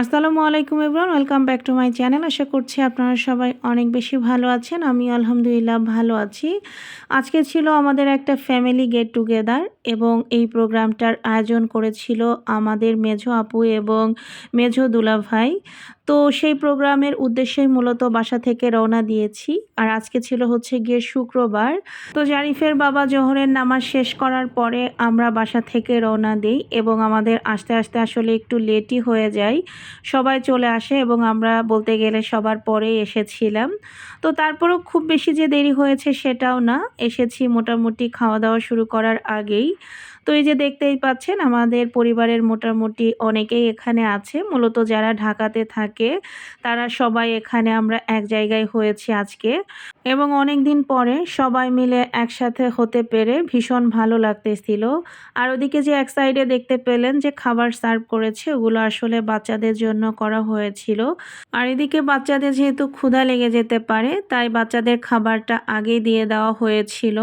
আসসালামু আলাইকুম everyone welcome back to my channel. আশা করছি আপনারা সবাই অনেক বেশি ভালো আছেন। আমি আলহামদুলিল্লাহ ভালো আছি। আজকে ছিল আমাদের একটা ফ্যামিলি গেট টুগেদার এবং এই প্রোগ্রামটার আয়োজন করেছিল আমাদের মেঝো আপু এবং মেঝো দুলা ভাই তো সেই প্রোগ্রামের উদ্দেশ্যেই মূলত বাসা থেকে রওনা দিয়েছি। আর আজকে ছিল হচ্ছে গিয়ে শুক্রবার। তো জারিফের বাবা জোহরের নামাজ শেষ করার পরে আমরা বাসা থেকে রওনা দিই এবং আমাদের আস্তে আস্তে আসলে একটু লেটই হয়ে যায়। সবাই চলে আসে এবং আমরা বলতে গেলে সবার পরেই এসেছিলাম। তো তারপরেও খুব বেশি যে দেরি হয়েছে সেটাও না। এসেছি মোটামুটি খাওয়া দাওয়া শুরু করার আগেই। তো এই যে দেখতেই পাচ্ছেন, আমাদের পরিবারের মোটামুটি অনেকেই এখানে আছে। মূলত যারা ঢাকাতে থাকে, তারা সবাই এখানে আমরা এক জায়গায় হয়েছি আজকে। এবং অনেক দিন পরে সবাই মিলে একসাথে হতে পেরে ভীষণ ভালো লাগতেছিল। আর ওদিকে যে এক সাইডে দেখতে পেলেন যে খাবার সার্ভ করেছে, ওগুলো আসলে বাচ্চাদের জন্য করা হয়েছিল। আর এদিকে বাচ্চাদের যেহেতু ক্ষুধা লেগে যেতে পারে, তাই বাচ্চাদের খাবারটা আগেই দিয়ে দেওয়া হয়েছিল।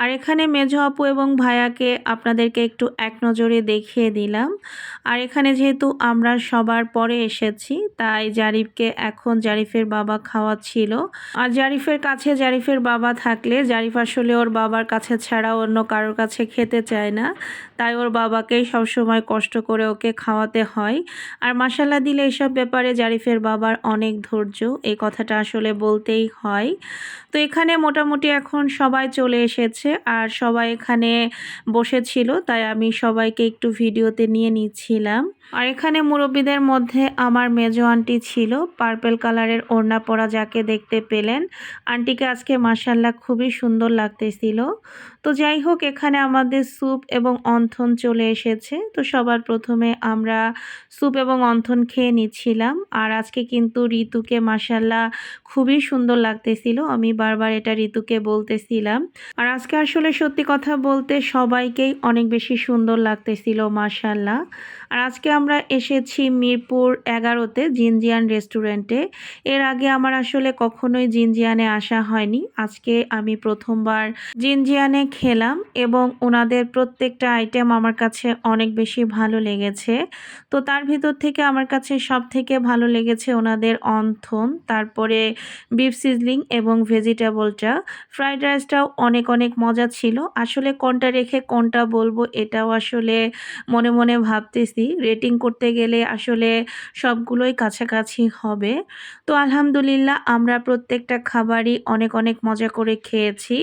আর এখানে মেজো আপু এবং ভাইয়াকে আপনাদেরকে একটু এক নজরে দেখিয়ে দিলাম। আর এখানে যেহেতু আমরা সবার পরে এসেছি, তাই জারিফকে এখন জারিফের বাবা খাওয়াচ্ছিল। আর জারিফের কাছে জারিফের বাবা থাকলে জারিফ আসলে ওর বাবার কাছে ছাড়া অন্য কারোর কাছে খেতে চায় না। তাই ওর বাবাকেই সবসময় কষ্ট করে ওকে খাওয়াতে হয়। আর মাসাল্লা দিলে এসব ব্যাপারে জারিফের বাবার অনেক ধৈর্য, এই কথাটা আসলে বলতেই হয়। তো এখানে মোটামুটি এখন সবাই চলে এসেছে আর সবাই এখানে বসেছিল, তাই আমি সবাইকে একটু ভিডিওতে নিয়ে নিচ্ছিলাম। আর এখানে মুরব্বীদের মধ্যে আমার মেজো আন্টি ছিল, পার্পেল কালারের ওড়না পরা যাকে দেখতে পেলেন। আন্টিকে আজকে মাসাল্লাহ খুবই সুন্দর লাগতেছিল। তো যাই হোক এখানে আমাদের স্যুপ এবং অন্থন চলে এসেছে। তো সবার প্রথমে আমরা স্যুপ এবং অন্থন খেয়ে নিচ্ছিলাম। আর আজকে কিন্তু ঋতুকে মাসাল্লাহ খুবই সুন্দর লাগতেছিল। আমি বারবার এটা ঋতুকে বলতেছিলাম। আর আজকে আসলে সত্যি কথা বলতে সবাইকেই অনেক বেশি সুন্দর লাগতেছিল মাসাল্লাহ আর আজকে আমরা এসেছি মিরপুর এগারোতে জিনজিয়ান রেস্টুরেন্টে। এর আগে আমার আসলে কখনোই জিনজিয়ানে আসা হয়নি। আজকে আমি প্রথমবার জিনজিয়ানে খেলাম এবং ওনাদের প্রত্যেকটা আইটেম আমার কাছে অনেক বেশি ভালো লেগেছে। তো তার ভিতর থেকে আমার কাছে সব থেকে ভালো লেগেছে ওনাদের অন্থন, তারপরে বিফ সিজলিং এবং ভেজিটেবলটা ফ্রাইড রাইসটাও অনেক অনেক মজা ছিল। আসলে কোনটা রেখে কোনটা বলব এটাও আসলে মনে মনে ভাবতেছি। রেটিং করতে গেলে আসলে সবগুলোই কাছাকাছি হবে। তো আলহামদুলিল্লাহ আমরা প্রত্যেকটা খাবারই অনেক অনেক মজা করে খেয়েছি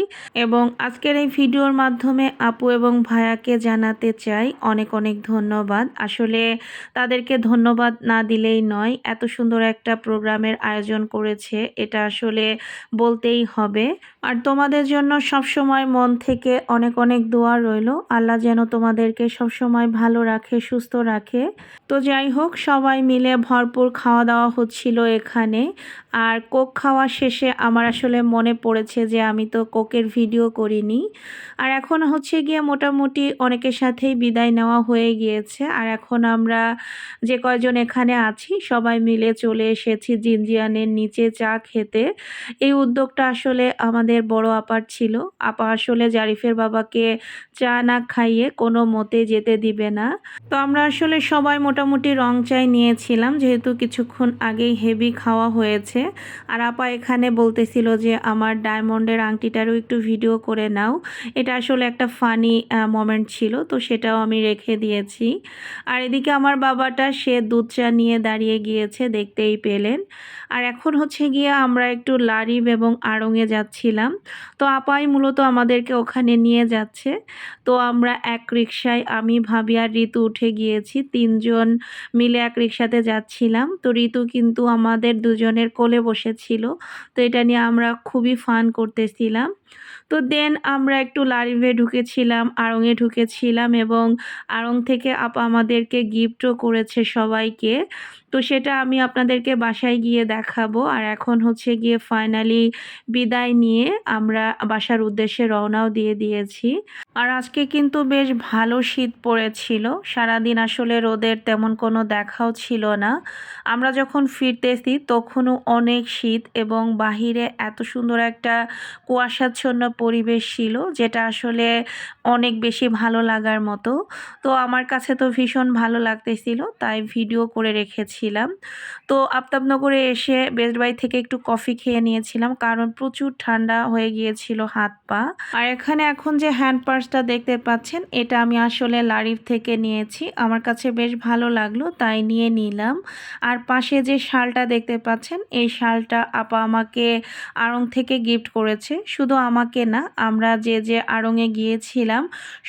এবং আজকের এই ভিডিওর মাধ্যমে আপু এবং ভায়াকে জানাতে চাই অনেক অনেক ধন্যবাদ। আসলে তাদেরকে ধন্যবাদ না দিলেই নয়, এত সুন্দর একটা প্রোগ্রামের আয়োজন করেছে, এটা আসলে বলতেই হবে। আর তোমাদের জন্য সব সময় মন থেকে অনেক অনেক দোয়া রইল। আল্লাহ যেন তোমাদেরকে সব সময় ভালো রাখে, সুস্থ রাখে। তো যাই হোক, সবাই মিলে ভরপুর খাওয়া দাওয়া হচ্ছিল এখানে। আর কোক খাওয়া শেষে আমার আসলে মনে পড়েছে যে আমি তো কোকের ভিডিও করিনি। আর এখন হচ্ছে গিয়ে মোটামুটি অনেকের সাথেই বিদায় নেওয়া হয়ে গিয়েছে। আর এখন আমরা যে কয়জন এখানে আছি, সবাই মিলে চলে এসেছি জিনজিয়ানের নিচে চা খেতে। এই উদ্যোগটা আসলে আমাদের বড় আপার ছিল। আপা আসলে জারিফের বাবাকে চা না খাইয়ে কোনো মতে যেতে দিবে না। তো আমরা আসলে সবাই মোটামুটি রং চাই নিয়েছিলাম, যেহেতু কিছুক্ষণ আগেই হেভি খাওয়া হয়েছে। আর আপা এখানে বলতেছিল যে, আমার ডায়মন্ডের আংটিটারও একটু ভিডিও করে নাও। এটা আসলে একটা ফানি মোমেন্ট ছিল, তো সেটাও আমি রেখে দিয়েছি। আর এদিকে আমার বাবাটা, সে দুধ চা নিয়ে দাঁড়িয়ে গিয়েছে, দেখতেই পেলেন। আর এখন হচ্ছে গিয়ে আমরা একটু লারিব এবং আড়ঙে যাচ্ছিলাম। তো আপাই মূলত আমাদেরকে ওখানে নিয়ে যাচ্ছে। তো আমরা এক রিক্সায় আমি, ভাবি আর ঋতু উঠে গিয়েছি। তিনজন মিলে এক রিক্সাতে যাচ্ছিলাম। তো ঋতু কিন্তু আমাদের দুজনের কোলে বসেছিল। তো এটা নিয়ে আমরা খুবই ফান করতেছিলাম। তো দেন আমরা একটু লারিভে ঢুকেছিলাম আড়ংয়ে ঢুকেছিলাম এবং আড়ং থেকে আপা আমাদেরকে গিফটও করেছে সবাইকে। তো সেটা আমি আপনাদেরকে বাসায় গিয়ে দেখাবো। আর এখন হচ্ছে গিয়ে ফাইনালি বিদায় নিয়ে আমরা বাসার উদ্দেশ্যে রওনাও দিয়ে দিয়েছি। আর আজকে কিন্তু বেশ ভালো শীত পড়েছিল। সারাদিন আসলে রোদের তেমন কোনো দেখাও ছিল না। আমরা যখন ফিরতেছি তখনও অনেক শীত এবং বাহিরে এত সুন্দর একটা কুয়াশা পরিচ্ছন্ন পরিবেশ ছিল, যেটা আসলে অনেক বেশি ভালো লাগার মতো। তো আমার কাছে তো ভীষণ ভালো লাগতেছিল, তাই ভিডিও করে রেখেছিলাম। তো আফতাবনগরে এসে বেস্ট বাই থেকে একটু কফি খেয়ে নিয়েছিলাম, কারণ প্রচুর ঠান্ডা হয়ে গিয়েছিল হাত পা। আর এখানে এখন যে হ্যান্ড পার্সটা দেখতে পাচ্ছেন, এটা আমি আসলে লারিফ থেকে নিয়েছি। আমার কাছে বেশ ভালো লাগল, তাই নিয়ে নিলাম। আর পাশে যে শালটা দেখতে পাচ্ছেন, এই শালটা আপা আমাকে আড়ং থেকে গিফট করেছে। শুধু আমাকে না, আমরা যে যে আড়ংয়ে গিয়েছিলাম,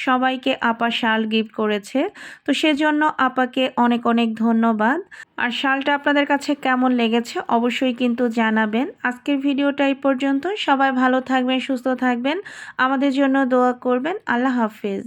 সবাইকে আপা শাল গিফট করেছে। তো সেজন্য আপাকে অনেক অনেক ধন্যবাদ। আর শালটা আপনাদের কাছে কেমন লেগেছে অবশ্যই কিন্তু জানাবেন। আজকের ভিডিওটা এই পর্যন্ত সবাই ভালো থাকবেন, সুস্থ থাকবেন। আমাদের জন্য দোয়া করবেন। আল্লাহ হাফেজ।